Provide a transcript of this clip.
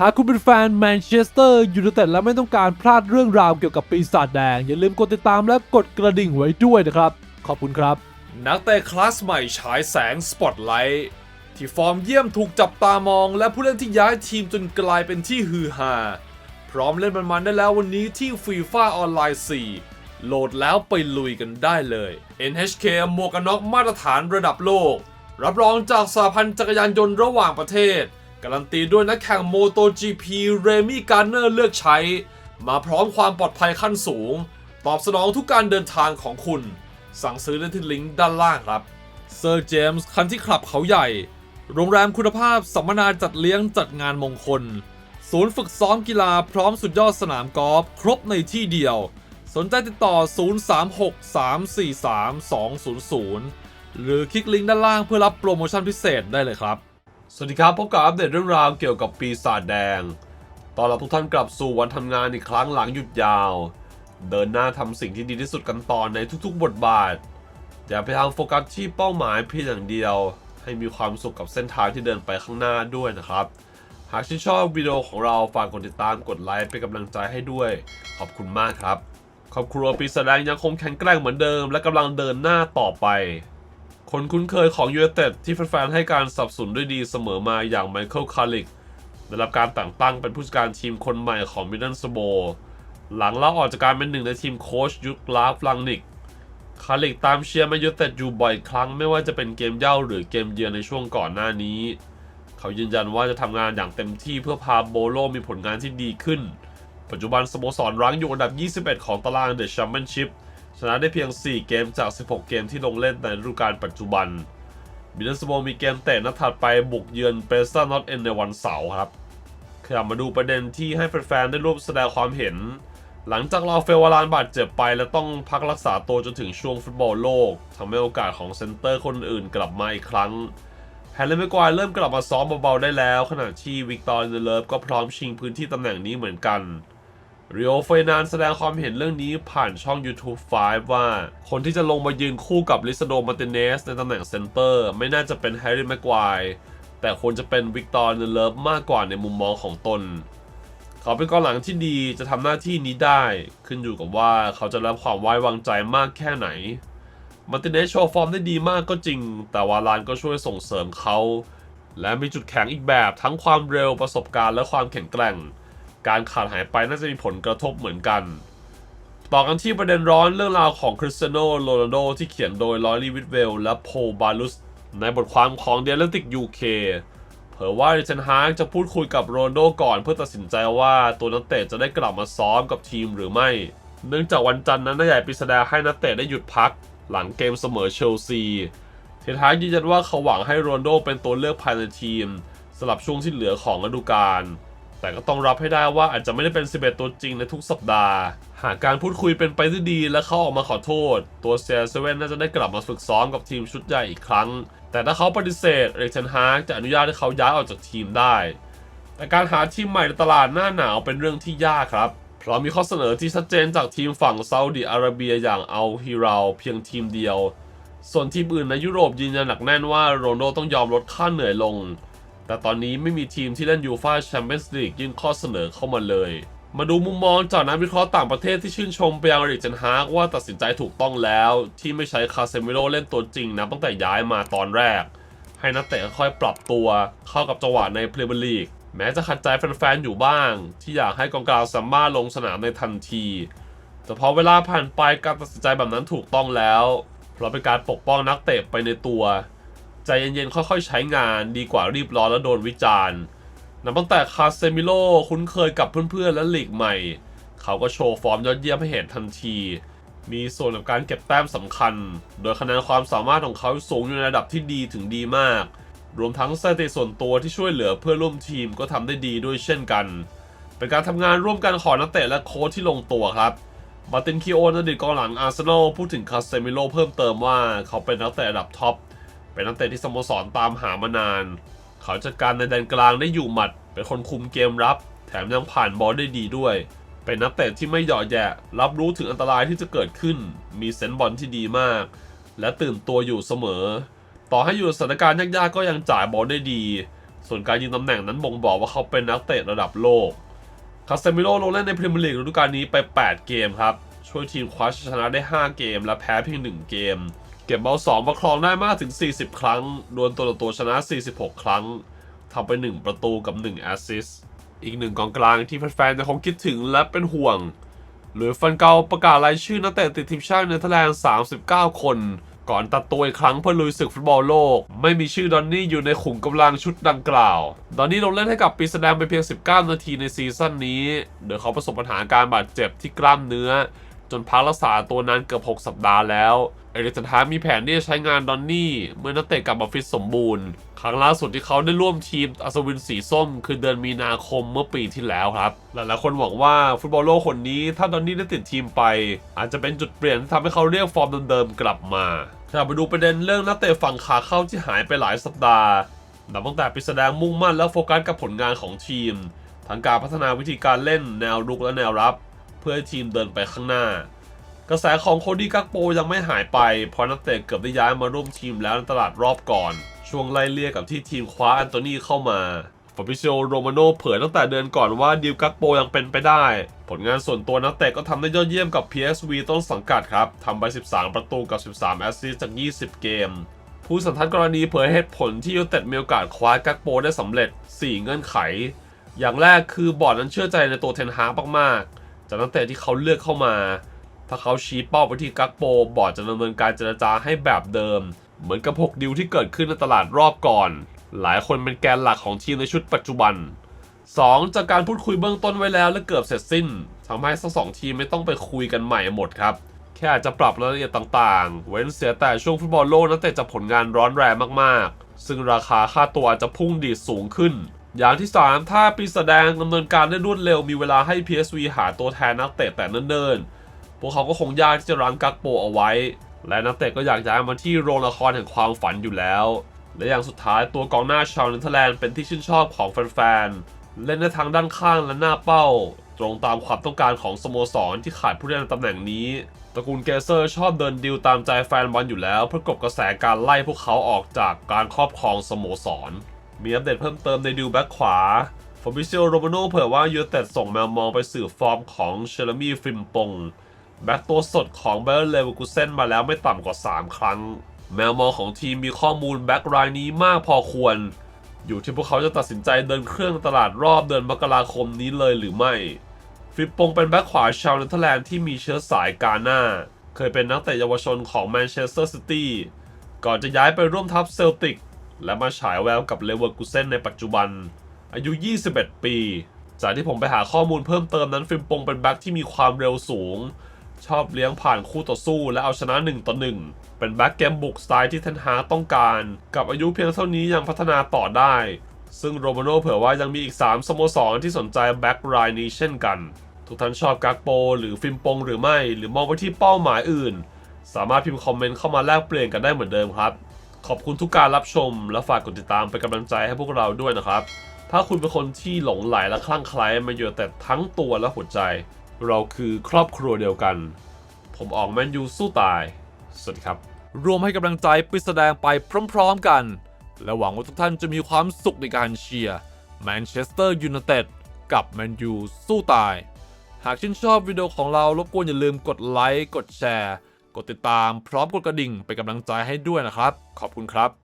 หากคุณเป็นแฟนแมนเชสเตอร์ยูไนเต็ดและไม่ต้องการพลาดเรื่องราวเกี่ยวกับปีศาจแดง อย่าลืมกดติดตามและกดกระดิ่งไว้ด้วยนะครับ ขอบคุณครับ นักเตะคลาสใหม่ฉายแสงสปอตไลท์ที่ฟอร์มเยี่ยมถูกจับตามอง และผู้เล่นที่ย้ายทีมจนกลายเป็นที่ฮือฮาพร้อมเล่นมันๆได้แล้ววันนี้ที่ฟีฟ่าออนไลน์ 4 โหลดแล้วไปลุยกันได้เลย NHK หมวกกันน็อกมาตรฐานระดับโลก รับรองจากสหพันธ์จักรยานยนต์ระหว่างประเทศ การันตีด้วยนักแข่ง MotoGP เรมี่การ์เนอร์เลือกใช้ มาพร้อมความปลอดภัยขั้นสูง ตอบสนองทุกการเดินทางของคุณ สั่งซื้อได้ที่ลิงก์ด้านล่างครับเซอร์เจมส์คันที่คลับเขาใหญ่ โรงแรมคุณภาพสัมมนาจัดเลี้ยงจัดงานมงคล ศูนย์ฝึกซ้อมกีฬาพร้อมสุดยอดสนามกอล์ฟครบในที่เดียว สนใจติดต่อ 0363432200 หรือคลิกลิงก์ด้านล่างเพื่อรับโปรโมชั่นพิเศษได้เลยครับ สวัสดีครับ พบกับอัปเดตเรื่องราวเกี่ยวกับปีศาจแดง ตอนรับทุกท่านกลับสู่วันทำงานอีกครั้งหลังหยุดยาว เดินหน้าทำสิ่งที่ดีที่สุดกันต่อในทุกๆ บทบาท อย่าไปทางโฟกัสที่เป้าหมายเพียงอย่างเดียว ให้มีความสุขกับเส้นทางที่เดินไปข้างหน้าด้วยนะครับ หากชื่นชอบวิดีโอของเราฝากกดติดตามกดไลค์เป็นกำลังใจให้ด้วย ขอบคุณมากครับครอบครัวปีศาจแดงยังคงแข็งแกร่งเหมือนเดิม และกำลังเดินหน้าต่อไป คนคุ้นเคยของยู i นเต็ดที่แฟนๆให้การสนับสนุนด้วยดีเสมอมาอย่างไมเคิลคาริกได้รับการแต่งตั้งเป็นผู้จัดการทีมคนใหม่ของมิดเดิลสโบหลังลาออกจากการเป็นหนึ่งในทีมโค้ชยุคลาฟลังนิกคาริกตามเชียร์มนยูเต็ดอยู่บ่อยครั้งไม่ว่าจะเป็นเกมเย่าหรือเกมเยือนในช่วงก่อนหน้านี้ เขายืนยันว่าจะทำงานอย่างเต็มที่เพื่อพาโบโลมีผลงานที่ดีขึ้น ปัจจุบันสโมสรรั้งอยู่อันดับ 21 ของตารางเดอะแชมเปี้ยนชิพ ชนะได้เพียง 4 เกมจาก 16 เกมที่ลงเล่นในฤดูกาลปัจจุบันมิดเดิลสโบมีเกมเตะนัดถัดไปบุกเยือนเปสตานอตเอ็นในวันเสาร์ครับขยับมาดูประเด็นที่ให้แฟนๆได้ร่วมแสดงความเห็น หลังจากเราเฟลวารานบาดเจ็บไป และต้องพักรักษาตัวจนถึงช่วงฟุตบอลโลกทำให้โอกาสของเซนเตอร์คนอื่นกลับมาอีกครั้งแฮร์รี่แม็กควายเริ่มกลับมาซ้อมเบาๆได้แล้ว ขณะที่วิกตอร์เนเลฟก็พร้อมชิงพื้นที่ตำแหน่งนี้เหมือนกันเรีโอเฟนานแสดงความเห็นเรื่องนี้ผ่านช่อง YouTube 5 ว่า คนที่จะลงมายืนคู่กับลิซาโดมาร์ติเนสในตำแหน่งเซนเตอร์ ไม่น่าจะเป็นแฮร์รี่แม็กควายแต่ควรจะเป็นวิกตอร์เนเลิฟมากกว่าในมุมมองของตน เขาเป็นกองหลังที่ดีจะทำหน้าที่นี้ได้ ขึ้นอยู่กับว่าเขาจะรับความไว้วางใจมากแค่ไหน มาร์ติเนสโชว์ฟอร์มได้ดีมากก็จริง แต่วาลานก็ช่วยส่งเสริมเขา และมีจุดแข็งอีกแบบทั้งความเร็วประสบการณ์และความแข็งแกร่ง การขาดหายไปน่าจะมีผลกระทบเหมือนกัน ต่อกันที่ประเด็นร้อนเรื่องราวของคริสเตียโนโรนัลโดที่เขียนโดยลอรีวิทเวลและโพบาลุสในบทความของเดลติกยูเคเผยว่าเทนฮากจะพูดคุยกับโรนัลโดก่อนเพื่อตัดสินใจว่าตัวนักเตะจะได้กลับมาซ้อมกับทีมหรือไม่ เนื่องจากวันจันทร์นั้นนายใหญ่ปริศนาให้นักเตะได้หยุดพัก หลังเกมเสมอเชลซี เทนฮากยืนยันว่าเขาหวังให้โรนลโดเป็นตัวเลือกภายในทีมสำหรับช่วงที่เหลือของฤดูกาล แต่ก็ต้องรับให้ได้ว่าอาจจะไม่ได้เป็น 11 ตัวจริงในทุกสัปดาห์ หากการพูดคุยเป็นไปได้ดีและเขาออกมาขอโทษ ตัวเซียเซเว่นน่าจะได้กลับมาฝึกซ้อมกับทีมชุดใหญ่อีกครั้ง แต่ถ้าเขาปฏิเสธเอริกเทนฮาร์กจะอนุญาตให้เขาย้ายออกจากทีมได้ แต่การหาทีมใหม่ในตลาดหน้าหนาวเป็นเรื่องที่ยากครับเพราะมีข้อเสนอที่ชัดเจนจากทีมฝั่งซาอุดิอาระเบียอย่างอัลฮิราลเพียงทีมเดียว ส่วนทีมอื่นในยุโรปยืนยันหนักแน่นว่าโรนลโดต้องยอมลดค่าเหนื่อยลง แต่ตอนนี้ไม่มีทีมที่เล่นยูฟ่าแชมเปี้ยนส์ลีกยื่นข้อเสนอเข้ามาเลย มาดูมุมมองจากนักวิเคราะห์ต่างประเทศที่ชื่นชมไปยังอริกเจนฮากว่าตัดสินใจถูกต้องแล้ว ที่ไม่ใช้คาเซมิโร่เล่นตัวจริงนะตั้งแต่ย้ายมาตอนแรก ให้นักเตะค่อยปรับตัว เข้ากับจังหวะในพรีเมียร์ลีกแม้จะขัดใจแฟนๆอยู่บ้าง ที่อยากให้กองกลางสามารถลงสนามในทันทีแต่พอเวลาผ่านไปการตัดสินใจแบบนั้นถูกต้องแล้ว เพราะเป็นการปกป้องนักเตะไปในตัว ใจเย็นๆ ค่อยๆ ใช้งานดีกว่ารีบร้อนแล้วโดนวิจารณ์นับตั้งแต่คาเซมิโลคุ้นเคยกับเพื่อนๆ และลีกใหม่ เขาก็โชว์ฟอร์มยอดเยี่ยมให้เห็นทันที มีส่วนกับการเก็บแต้มสำคัญ โดยคะแนนความสามารถของเขาสูงอยู่ในระดับที่ดีถึงดีมาก รวมทั้งสถิติส่วนตัวที่ช่วยเหลือเพื่อนร่วมทีมก็ทำได้ดีด้วยเช่นกัน เป็นการทำงานร่วมกันของนักเตะและโค้ชที่ลงตัวครับมาตินคิโอนอดีตกองหลังอาร์เซนอลพูดถึงคาเซมิโลเพิ่มเติมว่าเขาเป็นนักเตะระดับท็อป เป็นนักเตะที่สโมสรตามหามานาน เขาจัดการในแดนกลางได้อยู่หมัด เป็นคนคุมเกมรับ แถมยังผ่านบอลได้ดีด้วย เป็นนักเตะที่ไม่หย่อแยะ รับรู้ถึงอันตรายที่จะเกิดขึ้น มีเซนบอลที่ดีมาก และตื่นตัวอยู่เสมอ ต่อให้อยู่สถานการณ์ยากๆก็ยังจ่ายบอลได้ดี ส่วนการยิงตำแหน่งนั้นบ่งบอกว่าเขาเป็นนักเตะระดับโลก คาเซมิโร่ลงเล่นในพรีเมียร์ลีกฤดูกาลนี้ไป 8 เกมครับ ช่วยทีมคว้าชัยชนะได้ 5 เกม และแพ้เพียง 1 เกม เก็บบอล2ประครองได้มากถึง 40 ครั้ง ดวลตัวต่อตัวชนะ 46 ครั้งทำไป 1 ประตูกับ 1 แอสซิสอีกหนึ่งกองกลางที่แฟนๆจะคงคิดถึงและเป็นห่วง หรือฟันเกาประกาศรายชื่อนักเตะติดทีมชาติเนเธอร์แลนด์ 39 คน ก่อนตัดตัวอีกครั้งเพื่อลุยศึกฟุตบอลโลก ไม่มีชื่อดอนนี่อยู่ในขุมกำลังชุดดังกล่าว ดอนนี่ลงเล่นให้กับปีแสดงไปเพียง 19 นาทีในซีซั่นนี้โดยเขาประสบปัญหาการบาดเจ็บที่กล้ามเนื้อ จนพักรักษาตัวนั้นเกือบ 6 สัปดาห์แล้ว เอริกเทนฮามีแผนที่จะใช้งานดอนนี่ เมื่อนักเตะกลับมาฟิตสมบูรณ์ ครั้งล่าสุดที่เขาได้ร่วมทีมอัศวินสีส้ม คือเดือนมีนาคมเมื่อปีที่แล้วครับ หลายๆคนหวังว่าฟุตบอลโลกคนนี้ถ้าดอนนี่ได้ติดทีมไป อาจจะเป็นจุดเปลี่ยนที่ทำให้เขาเรียกฟอร์มเดิมๆกลับมาถ้าไปดูประเด็นเรื่องนักเตะฝั่งขาเข้าที่หายไปหลายสัปดาห์นับตั้งแต่ปีแสดงมุ่งมั่นและโฟกัสกับผลงานของทีมทั้งการพัฒนาวิธีการเล่นแนวรุกและแนวรับ เพื่อให้ทีมเดินไปข้างหน้า กระแสของโคดี้กักโปยังไม่หายไป เพราะนักเตะเกือบได้ย้ายมาร่วมทีมแล้วในตลาดรอบก่อน ช่วงไล่เลี่ยกับที่ทีมคว้าอันโตนีเข้ามาฟาบิเซโอโรมาโนเผยตั้งแต่เดือนก่อนว่าดิวกักโปยังเป็นไปได้ ผลงานส่วนตัวนักเตะก็ทำได้ยอดเยี่ยมกับ PSV ต้นสังกัดครับทำไป 13 ประตูกับ 13 แอสซิสต์จาก 20 เกม ผู้สันทัดกรณีเผยเหตุผลที่ยูเต็ดมีโอกาสคว้ากักโปได้สำเร็จ 4 เงื่อนไข อย่างแรกคือบอร์ดนั้นเชื่อใจในตัวเทนฮากมากๆจากนักเตะที่เขาเลือกเข้ามา ถ้าเขาชี้เป้าไปที่กักโปบอร์ดจะดำเนินการเจรจาให้แบบเดิม เหมือนกับ6ดิวที่เกิดขึ้นในตลาดรอบก่อน หลายคนเป็นแกนหลักของทีมในชุดปัจจุบัน 2. จากการพูดคุยเบื้องต้นไว้แล้วและเกือบเสร็จสิ้นทำให้ทั้งสองทีมไม่ต้องไปคุยกันใหม่หมดครับ แค่อาจจะปรับรายละเอียดต่างๆ เว้นเสียแต่ช่วงฟุตบอลโลกนักเตะจะผลงานร้อนแรงมากๆ ซึ่งราคาค่าตัวจจะพุ่งดีดสูงขึ้น อย่างที่ 3 ถ้าปีแสดงดำเนินการได้รวดเร็วมีเวลาให้ PSV หาตัวแทนนักเตะแต่เนิ่นๆ พวกเขาก็คงยากที่จะรั้งกักโปเอาไว้ และนักเตะก็อยากย้ายมาที่โรงละครแห่งความฝันอยู่แล้ว และอย่างสุดท้ายตัวกองหน้าชาวเนเธอร์แลนด์เป็นที่ชื่นชอบของแฟนๆ เล่นในทางด้านข้างและหน้าเป้า ตรงตามความต้องการของสโมสรที่ขาดผู้เล่นตำแหน่งนี้ตระกูลเกเซอร์ชอบเดินดิวตามใจแฟนบอลอยู่แล้วเพื่อกบกระแสการไล่พวกเขาออกจากการครอบครองสโมสร มีอัปเดตเพิ่มเติมในดิวแบ็คขวาฟอร์บิเซลโรมาโนเผยว่ายูเต็ดส่งแมวมองไปสืบฟอร์มของเชลมีฟิมปง แบ็กตัวสดของเบอร์เลเวอร์กูเซนมาแล้วไม่ต่ำกว่า 3 ครั้ง แมวมองของทีมมีข้อมูลแบ็กรายนี้มากพอควร อยู่ที่พวกเขาจะตัดสินใจเดินเครื่องตลาดรอบเดือนมกราคมนี้เลยหรือไม่ ฟิปปงเป็นแบ็กขวาชาวเนเธอร์แลนด์ที่มีเชื้อสายกาหน้า เคยเป็นนักเตะเยาวชนของแมนเชสเตอร์ซิตี้ก่อนจะย้ายไปร่วมทัพเซลติก และมาฉายแววกับเลเวอร์กูเซนในปัจจุบัน อายุ 21 ปี จากที่ผมไปหาข้อมูลเพิ่มเติมนั้นฟิมปงเป็นแบ็กที่มีความเร็วสูง ชอบเลี้ยงผ่านคู่ต่อสู้และเอาชนะ 1 ต่อ 1 เป็นแบ็กเกมบุกสไตล์ที่เทนฮาต้องการ กับอายุเพียงเท่านี้ยังพัฒนาต่อได้ ซึ่งโรมาโน่เผยว่ายังมีอีก 3 สโมสรที่สนใจแบ็กรายนี้เช่นกัน ทุกท่านชอบกักโป หรือฟิมปงหรือไม่ หรือมองไปที่เป้าหมายอื่น สามารถพิมพ์คอมเมนต์เข้ามาแลกเปลี่ยนกันได้เหมือนเดิมครับ ขอบคุณทุกการรับชม และฝากกดติดตามเป็นกำลังใจให้พวกเราด้วยนะครับถ้าคุณเป็นคนที่หลงไหลและคลั่งไคล้มาอยู่แต่ทั้งตัวและหัวใจ เราคือครอบครัวเดียวกัน ผมออกแมนยูสู้ตาย สวัสดีครับ รวมให้กำลังใจปิดแสดงไปพร้อมๆกัน และหวังว่าทุกท่านจะมีความสุขในการเชียร์แมนเชสเตอร์ยูไนเต็ดกับแมนยูสู้ตาย หากชื่นชอบวิดีโอของเรารบกวนอย่าลืมกดไลค์ กดแชร์ กดติดตามพร้อมกดกระดิ่งเป็นกำลังใจให้ด้วยนะครับ ขอบคุณครับ